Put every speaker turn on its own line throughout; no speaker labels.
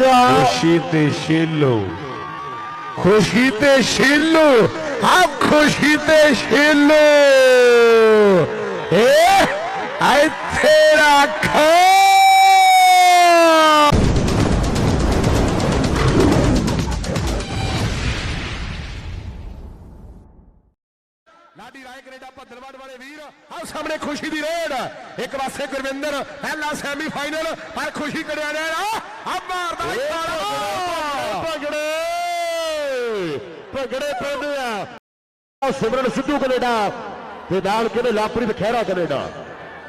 ਹੋਵੇਗਾ
ਖੁਸ਼ੀ ਤੇ ਸ਼ੀਲੋ ਖੁਸ਼ੀ ਤੇ ਸ਼ੀਲੋ ਆ ਖੁਸ਼ੀ ਤੇ ਸ਼ੀਲੋ ਏ ਲਾਡੀ ਰਾਏ ਕੈਨੇਡਾ ਭੱਦਲਵਾੜ ਵਾਲੇ ਵੀਰ। ਆਹ ਸਾਹਮਣੇ ਖੁਸ਼ੀ ਦੀ ਰੇਡ। ਇੱਕ ਪਾਸੇ ਗੁਰਵਿੰਦਰ ਪਹਿਲਾ ਸੈਮੀ ਫਾਈਨਲ ਪਰ ਖੁਸ਼ੀ ਕਰਿਆ ਰਿਹਾ। ਆ ਮਾਰਦਾ ਇਸ਼ਾਰਾ
ਭਗੜੇ। ਭਗੜੇ ਪੈਂਦੇ ਆ। ਆਹ ਸਿਮਰਨ ਸਿੱਧੂ ਕੈਨੇਡਾ। ਤੇ ਨਾਲ ਕਹਿੰਦੇ ਲਾਪਰੀ ਖਹਿਰਾ ਕੈਨੇਡਾ।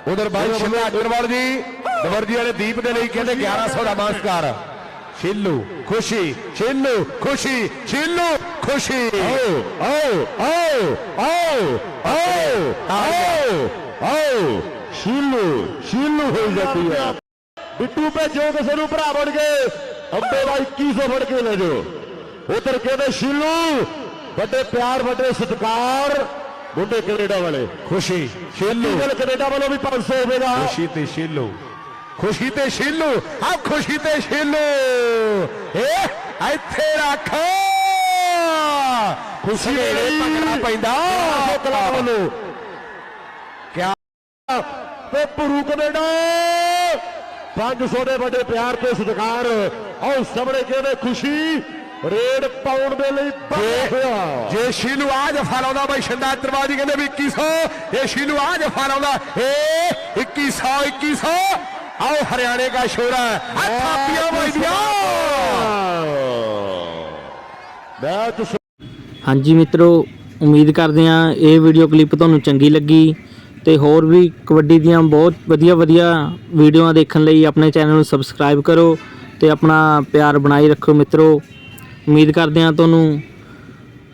ਉਧਰ ਬਾਈ ਸ਼ਿਮਲਾ ਅਗਰਵਾਲ ਜੀ। ਦਵਰਜੀ ਵਾਲੇ ਦੀਪ ਦੇ ਲਈ ਕਹਿੰਦੇ 1100 ਦਾ ਮਾਸਕਾਰ। ਛਿੱਲੂ ਖੁਸ਼ੀ ਛਿੱਲੂ ਖੁਸ਼ੀ ਛਿੱਲੂ ਖੁਸ਼ੀ।
ਆਓ ਆਓ ਆਓ ਆਓ ਆਓ ਆਓ ਆਓ। ਸ਼ੀਲੂ ਸ਼ੀਲੂ ਹੋ ਜਾਂਦੀ ਹੈ ਬਿੱਟੂ ਭੇਜੋ ਕਿਸੇ ਨੂੰ ਭਰਾ ਬਣ ਕੇ। ਅੰਬੇ ਦਾ 2100 ਫੜ ਕੇ ਲੈ ਜਾਓ। ਉਧਰ ਕਹਿੰਦੇ ਸ਼ੀਲੂ ਵੱਡੇ ਪਿਆਰ ਵੱਡੇ ਸਤਿਕਾਰ। ਮੁੰਡੇ ਕੈਨੇਡਾ ਵਾਲੇ।
ਖੁਸ਼ੀ ਛਿੱਲੂ।
ਕੈਨੇਡਾ ਵੱਲੋਂ ਵੀ 500 ਹੋਵੇਗਾ
ਖੁਸ਼ੀ ਤੇ ਛਿੱਲੂ। ਖੁਸ਼ੀ ਤੇ ਛਿੱਲੂ ਆ ਖੁਸ਼ੀ ਤੇ ਛਿੱਲੂ ਏ ਇੱਥੇ ਰੱਖ। ਖੁਸ਼ੀ ਵੇਲੇ ਪਕੜਾ ਪੈਂਦਾ।
ਕਲਾ ਵੱਲੋਂ।
ਕਿਆ?
ਤੇ ਪੁਰੂ ਕੈਨੇਡਾ 500 ਦੇ ਵੱਡੇ ਪਿਆਰ ਤੇ ਸਤਿਕਾਰ। ਆਓ ਸਾਹਮਣੇ ਕਹਿੰਦੇ ਖੁਸ਼ੀ? ਰੇਡ ਪਾਉਣ ਦੇ ਲਈ ਹੋਇਆ।
ਜੇ ਸ਼ੀਲੂ ਆ ਜਫਾ ਲਾਉਂਦਾ ਬਈ ਸ਼ਿੰਦਾ ਤਰਵਾਜੀ ਕਹਿੰਦੇ ਵੀ 2100 ਇਹ ਸ਼ੀਲੂ ਆ ਜਫਾ ਲਾਉਂਦਾ ਏ 2100 2100 ਹਰਿਆਣੇ ਦਾ ਸ਼ੋਰਾ ਆ ਥਾਪੀਆਂ ਵੱਜਦੀਆਂ
ਹਾਂਜੀ ਮਿੱਤਰੋ ਉਮੀਦ ਕਰਦੇ ਹਾਂ ਇਹ ਵੀਡੀਓ ਕਲਿੱਪ ਤੁਹਾਨੂੰ ਚੰਗੀ ਲੱਗੀ ਤੇ ਹੋਰ ਵੀ ਕਬੱਡੀ ਦੀਆਂ ਬਹੁਤ ਵਧੀਆ ਵਧੀਆ ਵੀਡੀਓਆਂ ਦੇਖਣ ਲਈ ਆਪਣੇ ਚੈਨਲ ਨੂੰ ਸਬਸਕ੍ਰਾਈਬ ਕਰੋ ਤੇ ਆਪਣਾ ਪਿਆਰ ਬਣਾਈ ਰੱਖੋ ਮਿੱਤਰੋ। ਉਮੀਦ ਕਰਦੇ ਹਾਂ ਤੁਹਾਨੂੰ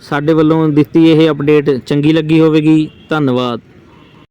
ਸਾਡੇ ਵੱਲੋਂ ਦਿੱਤੀ ਇਹ ਅਪਡੇਟ ਚੰਗੀ ਲੱਗੀ ਹੋਵੇਗੀ। ਧੰਨਵਾਦ।